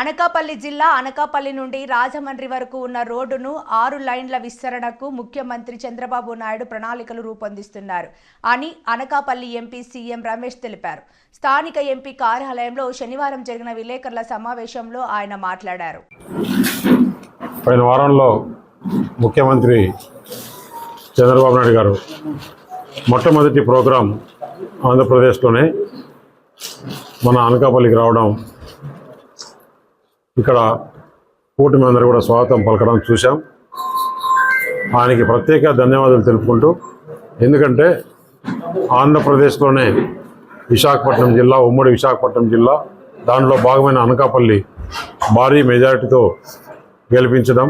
అనకాపల్లి జిల్లా అనకాపల్లి నుండి రాజమండ్రి వరకు ఉన్న రోడ్డును ఆరు లైన్ల విస్తరణకు ముఖ్యమంత్రి చంద్రబాబు నాయుడు ప్రణాళికలు రూపొందిస్తున్నారు అని అనకాపల్లి ఎంపీ సీఎం రమేష్ తెలిపారు. స్థానిక ఎంపీ కార్యాలయంలో శనివారం జరిగిన విలేకరుల సమావేశంలో ఆయన మాట్లాడారు. పోయిన వారంలో ముఖ్యమంత్రి చంద్రబాబు నాయుడు గారు మొట్టమొదటి ప్రోగ్రాం ఆంధ్రప్రదేశ్లోనే మన అనకాపల్లికి రావడం ఇక్కడ కూటమి అందరూ కూడా స్వాగతం పలకడం చూశాం. ఆయనకి ప్రత్యేక ధన్యవాదాలు తెలుపుకుంటూ ఎందుకంటే ఆంధ్రప్రదేశ్లోనే విశాఖపట్నం జిల్లా ఉమ్మడి విశాఖపట్నం జిల్లా దానిలో భాగమైన అనకాపల్లి భారీ మెజారిటీతో గెలిపించడం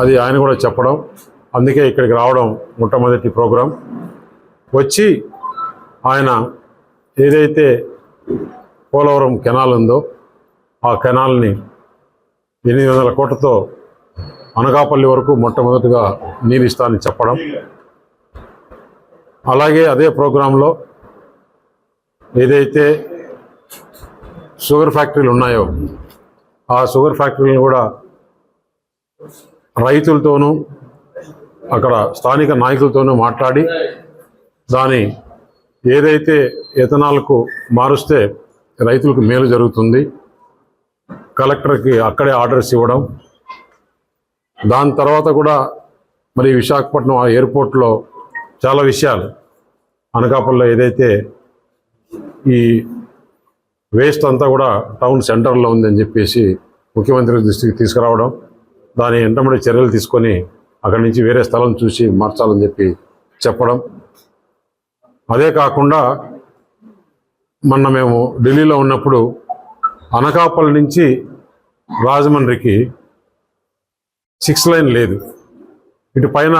అది ఆయన కూడా చెప్పడం అందుకే ఇక్కడికి రావడం మొట్టమొదటి ప్రోగ్రాం. వచ్చి ఆయన ఏదైతే పోలవరం కెనాల్ ఉందో ఆ కెనాల్ని ఎనిమిది వందల కోట్లతో అనకాపల్లి వరకు మొట్టమొదటిగా నీరు ఇస్తానని చెప్పడం. అలాగే అదే ప్రోగ్రాంలో ఏదైతే షుగర్ ఫ్యాక్టరీలు ఉన్నాయో ఆ షుగర్ ఫ్యాక్టరీలను కూడా రైతులతోనూ అక్కడ స్థానిక నాయకులతోనూ మాట్లాడి దాని ఏదైతే ఎథనాల్కు మారుస్తే రైతులకు మేలు జరుగుతుంది. కలెక్టర్కి అక్కడే ఆర్డర్స్ ఇవ్వడం. దాని తర్వాత కూడా మరి విశాఖపట్నం ఆ ఎయిర్పోర్ట్లో చాలా విషయాలు. అనకాపల్లిలో ఏదైతే ఈ వేస్ట్ అంతా కూడా టౌన్ సెంటర్లో ఉందని చెప్పేసి ముఖ్యమంత్రి దృష్టికి తీసుకురావడం దాని వెంటబడి చర్యలు తీసుకొని అక్కడి నుంచి వేరే స్థలం చూసి మార్చాలని చెప్పి చెప్పడం. అదే కాకుండా మొన్న మేము ఢిల్లీలో ఉన్నప్పుడు అనకాపల్లి నుంచి రాజమండ్రికి సిక్స్ లైన్ లేదు. ఇటు పైన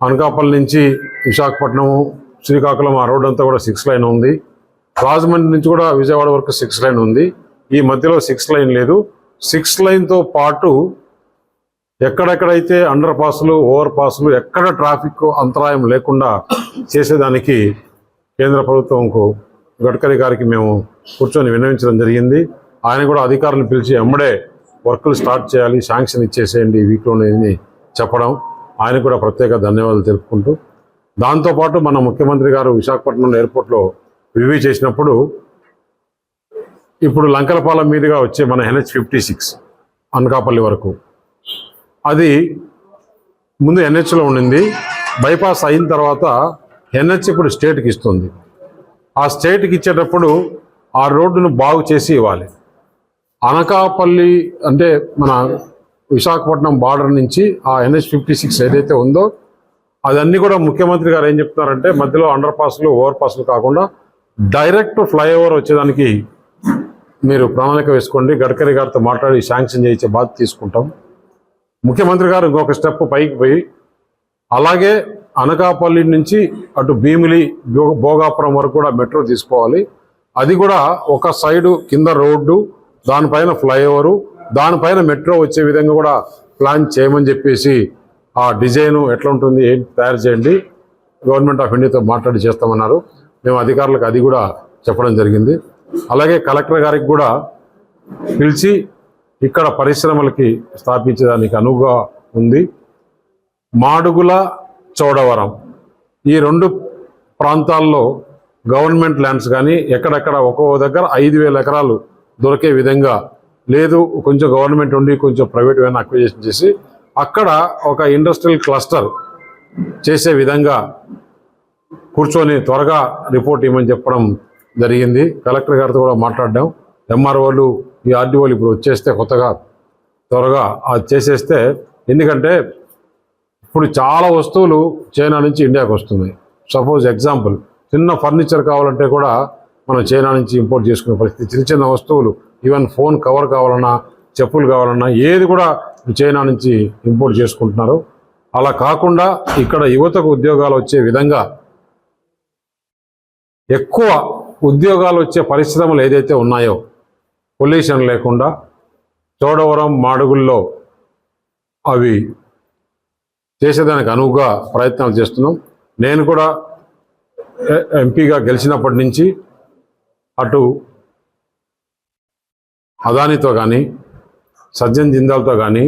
అనకాపల్లి నుంచి విశాఖపట్నం శ్రీకాకుళం ఆ రోడ్ అంతా కూడా సిక్స్ లైన్ ఉంది. రాజమండ్రి నుంచి కూడా విజయవాడ వరకు సిక్స్ లైన్ ఉంది. ఈ మధ్యలో సిక్స్ లైన్ లేదు. సిక్స్ లైన్తో పాటు ఎక్కడెక్కడైతే అండర్ పాస్లు ఓవర్ పాస్లు ఎక్కడ ట్రాఫిక్ అంతరాయం లేకుండా చేసేదానికి కేంద్ర ప్రభుత్వంకు గడ్కరీ గారికి మేము కూర్చొని విన్నవించడం జరిగింది. ఆయన కూడా అధికారులను పిలిచి ఎమ్మడే వర్కులు స్టార్ట్ చేయాలి శాంక్షన్ ఇచ్చేసేయండి ఈ వీక్లోనే చెప్పడం. ఆయన కూడా ప్రత్యేక ధన్యవాదాలు తెలుపుకుంటూ దాంతోపాటు మన ముఖ్యమంత్రి గారు విశాఖపట్నం ఎయిర్పోర్ట్లో రివ్యూ చేసినప్పుడు ఇప్పుడు లంకలపాలెం మీదుగా వచ్చే మన ఎన్హెచ్ ఫిఫ్టీ సిక్స్ అనకాపల్లి వరకు. అది ముందు ఎన్హెచ్లో ఉండింది బైపాస్ అయిన తర్వాత ఎన్హెచ్ ఇప్పుడు స్టేట్కి ఇస్తుంది. ఆ స్టేట్కి ఇచ్చేటప్పుడు ఆ రోడ్డును బాగు చేసి ఇవ్వాలి. అనకాపల్లి అంటే మన విశాఖపట్నం బార్డర్ నుంచి ఆ ఎన్హెచ్ ఫిఫ్టీ సిక్స్ ఏదైతే ఉందో అదన్నీ కూడా ముఖ్యమంత్రి గారు ఏం చెప్తున్నారంటే మధ్యలో అండర్ పాస్లు ఓవర్ పాస్లు కాకుండా డైరెక్ట్ ఫ్లైఓవర్ వచ్చేదానికి మీరు ప్రణాళిక వేసుకోండి. గడ్కరీ గారితో మాట్లాడి శాంక్షన్ చేయించే బాధ్యత తీసుకుంటాం. ముఖ్యమంత్రి గారు ఇంకొక స్టెప్ పైకి పోయి అలాగే అనకాపల్లి నుంచి అటు భీమిలి భోగాపురం వరకు కూడా మెట్రో తీసుకోవాలి. అది కూడా ఒక సైడు కింద రోడ్డు దానిపైన ఫ్లైఓవరు దానిపైన మెట్రో వచ్చే విధంగా కూడా ప్లాన్ చేయమని చెప్పేసి ఆ డిజైను ఎట్లా ఉంటుంది ఏంటి తయారు చేయండి గవర్నమెంట్ ఆఫ్ ఇండియాతో మాట్లాడి చేస్తామన్నారు. మేము అధికారులకు అది కూడా చెప్పడం జరిగింది. అలాగే కలెక్టర్ గారికి కూడా పిలిచి ఇక్కడ పరిశ్రమలకి స్థాపించడానికి అనువుగా ఉంది. మాడుగుల చోడవరం. ఈ రెండు ప్రాంతాల్లో గవర్నమెంట్ ల్యాండ్స్ కానీ ఎక్కడెక్కడ ఒక్కో దగ్గర ఐదు వేల ఎకరాలు దొరికే విధంగా లేదు కొంచెం గవర్నమెంట్ ఉండి కొంచెం ప్రైవేట్ అయినా అక్విజేషన్ చేసి అక్కడ ఒక ఇండస్ట్రియల్ క్లస్టర్ చేసే విధంగా కూర్చొని త్వరగా రిపోర్ట్ ఇవ్వమని చెప్పడం జరిగింది. కలెక్టర్ గారితో కూడా మాట్లాడడం. ఎంఆర్ఓలు ఈ ఆర్డీఓలు ఇప్పుడు వచ్చేస్తే కొత్తగా త్వరగా అది చేసేస్తే ఎందుకంటే ఇప్పుడు చాలా వస్తువులు చైనా నుంచి ఇండియాకి వస్తున్నాయి. సపోజ్ ఎగ్జాంపుల్ చిన్న ఫర్నిచర్ కావాలంటే కూడా మనం చైనా నుంచి ఇంపోర్ట్ చేసుకునే పరిస్థితి. చిన్న చిన్న వస్తువులు ఈవెన్ ఫోన్ కవర్ కావాలన్నా చెప్పులు కావాలన్నా ఏది కూడా చైనా నుంచి ఇంపోర్ట్ చేసుకుంటున్నారు. అలా కాకుండా ఇక్కడ యువతకు ఉద్యోగాలు వచ్చే విధంగా ఎక్కువ ఉద్యోగాలు వచ్చే పరిశ్రమలు ఏదైతే ఉన్నాయో పొల్యూషన్ లేకుండా చోడవరం మాడుగుల్లో అవి చేసేదానికి అనువుగా ప్రయత్నాలు చేస్తున్నాం. నేను కూడా ఎంపీగా గెలిచినప్పటి నుంచి అటు అదానితో కానీ సజ్జన్ జిందాల్తో కానీ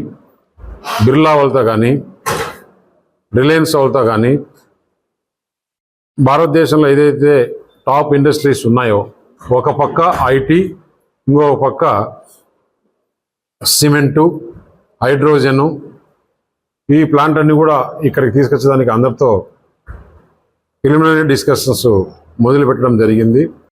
బిర్లా వాళ్ళతో కానీ రిలయన్స్ వాళ్ళతో కానీ భారతదేశంలో ఏదైతే టాప్ ఇండస్ట్రీస్ ఉన్నాయో ఒక పక్క ఐటీ ఇంకొక పక్క సిమెంటు హైడ్రోజను ఈ ప్లాంట్ అన్నీ కూడా ఇక్కడికి తీసుకొచ్చేదానికి అందరితో ప్రిలిమినరీ డిస్కషన్స్ మొదలుపెట్టడం జరిగింది.